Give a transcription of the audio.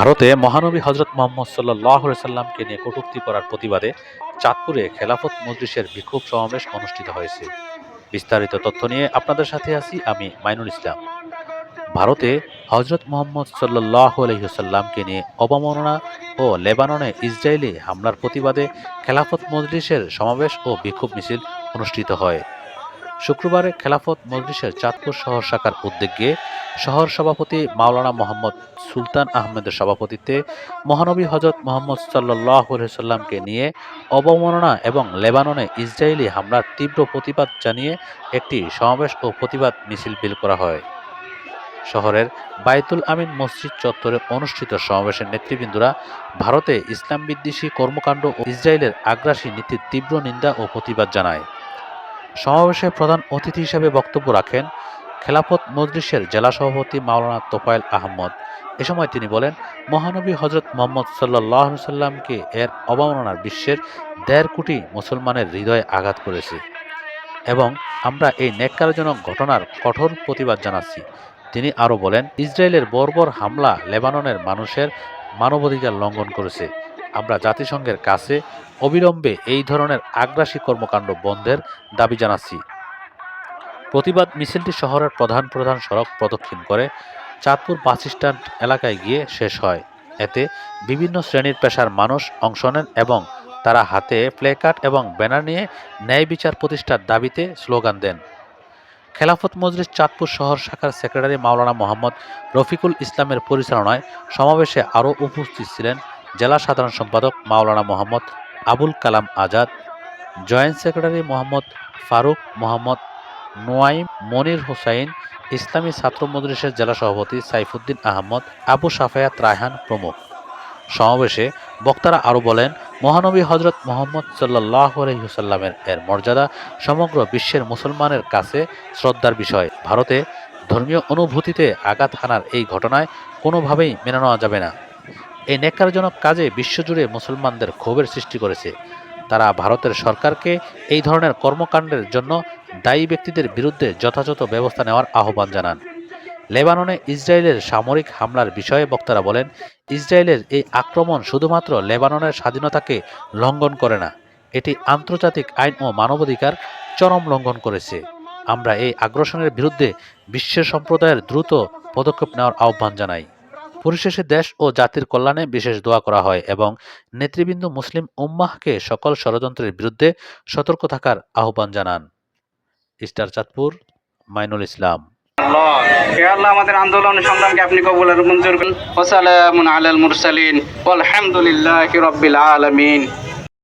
ভারতে মহানবী হজরত মোহাম্মদ সাল্লাহ সাল্লামকে নিয়ে কটূক্তি করার প্রতিবাদে চাঁদপুরে খেলাফত মজলিসের বিক্ষোভ সমাবেশ অনুষ্ঠিত হয়েছে। বিস্তারিত তথ্য নিয়ে আপনাদের সাথে আছি আমি মাইনুল ইসলাম। ভারতে হজরত মোহাম্মদ সাল্লাহ আলহিহসাল্লামকে নিয়ে অবমাননা ও লেবাননে ইসরায়েলি হামলার প্রতিবাদে খেলাফত মজলিসের সমাবেশ ও বিক্ষোভ মিছিল অনুষ্ঠিত হয়। শুক্রবারে খেলাফত মজলিসের চাঁদপুর শহর শাখার উদ্যোগে শহর সভাপতি মাওলানা মোহাম্মদ সুলতান আহমেদের সভাপতিত্বে মহানবী হজরত মোহাম্মদ সাল্লাহ সাল্লামকে নিয়ে অবমাননা এবং লেবাননে ইসরায়েলি হামলার তীব্র প্রতিবাদ জানিয়ে একটি সমাবেশ ও প্রতিবাদ মিছিল বিল করা হয়। শহরের বাইতুল আমিন মসজিদ চত্বরে অনুষ্ঠিত সমাবেশের নেতৃবৃন্দরা ভারতে ইসলাম বিদ্বেষী কর্মকাণ্ড ও ইসরায়েলের আগ্রাসী নীতির তীব্র নিন্দা ও প্রতিবাদ জানায়। সমাবেশে প্রধান অতিথি হিসেবে বক্তব্য রাখেন খেলাফত মজলিসের জেলা সভাপতি মাওলানা তোফায়েল আহমদ। এ সময় তিনি বলেন, মহানবী হজরত মোহাম্মদ সাল্লাহ সাল্লামকে এর অবমাননার বিশ্বের দেড় কোটি মুসলমানের হৃদয়ে আঘাত করেছে এবং আমরা এই ন্যাক্কারজনক ঘটনার কঠোর প্রতিবাদ জানাচ্ছি। তিনি আরও বলেন, ইসরায়েলের বর্বর হামলা লেবাননের মানুষের মানবাধিকার লঙ্ঘন করেছে। আমরা জাতিসংঘের কাছে অবিলম্বে এই ধরনের আগ্রাসী কর্মকাণ্ড বন্ধের দাবি জানাচ্ছি। প্রতিবাদ মিছিলটি শহরের প্রধান প্রধান সড়ক প্রদক্ষিণ করে চাঁদপুর বাস স্ট্যান্ড এলাকায় গিয়ে শেষ হয়। এতে বিভিন্ন শ্রেণির পেশার মানুষ অংশ নেন এবং তারা হাতে প্লেকার্ড এবং ব্যানার নিয়ে ন্যায় বিচার প্রতিষ্ঠার দাবিতে স্লোগান দেন। খেলাফত মজলিস চাঁদপুর শহর শাখার সেক্রেটারি মাওলানা মোহাম্মদ রফিকুল ইসলামের পরিচালনায় সমাবেশে আরও উপস্থিত ছিলেন জেলা সাধারণ সম্পাদক মাওলানা মোহাম্মদ আবুল কালাম আজাদ, জয়েন্ট সেক্রেটারি মোহাম্মদ ফারুক মোহাম্মদ নোয়াইম মনির হোসাইন, ইসলামী ছাত্র মজলিসের জেলা সভাপতি সাইফুদ্দিন আহমদ, আবু সাফায়াত রায়হান প্রমুখ। সমাবেশে বক্তারা আরও বলেন, মহানবী হজরত মোহাম্মদ সাল্লাহ আলহিহসাল্লামের এর মর্যাদা সমগ্র বিশ্বের মুসলমানের কাছে শ্রদ্ধার বিষয়। ভারতে ধর্মীয় অনুভূতিতে আঘাত হানার এই ঘটনায় কোনোভাবেই মেনে নেওয়া যাবে না। এই নেকারজনক কাজে বিশ্বজুড়ে মুসলমানদের ক্ষোভের সৃষ্টি করেছে। তারা ভারতের সরকারকে এই ধরনের কর্মকাণ্ডের জন্য দায়ী ব্যক্তিদের বিরুদ্ধে যথাযথ ব্যবস্থা নেওয়ার আহ্বান জানান। লেবাননে ইসরায়েলের সামরিক হামলার বিষয়ে বক্তারা বলেন, ইসরায়েলের এই আক্রমণ শুধুমাত্র লেবাননের স্বাধীনতাকে লঙ্ঘন করে না, এটি আন্তর্জাতিক আইন ও মানবাধিকার চরম লঙ্ঘন করেছে। আমরা এই আগ্রাসনের বিরুদ্ধে বিশ্ব সম্প্রদায়ের দ্রুত পদক্ষেপ নেওয়ার আহ্বান জানাই। পরিশেষে দেশ ও জাতির কল্যাণে বিশেষ দোয়া করা হয় এবং নেতৃবৃন্দ মুসলিম উম্মাহকে সকল ষড়যন্ত্রের বিরুদ্ধে সতর্ক থাকার আহ্বান জানান। স্টার চাঁদপুর, মাইনুল ইসলাম। আল্লাহ। আমাদের আন্দোলন সংগ্রামকে আপনি কবুল আর মঞ্জুর করুন। আলাল মুরসালিন। আলহামদুলিল্লাহ রব্বিল আলামিন।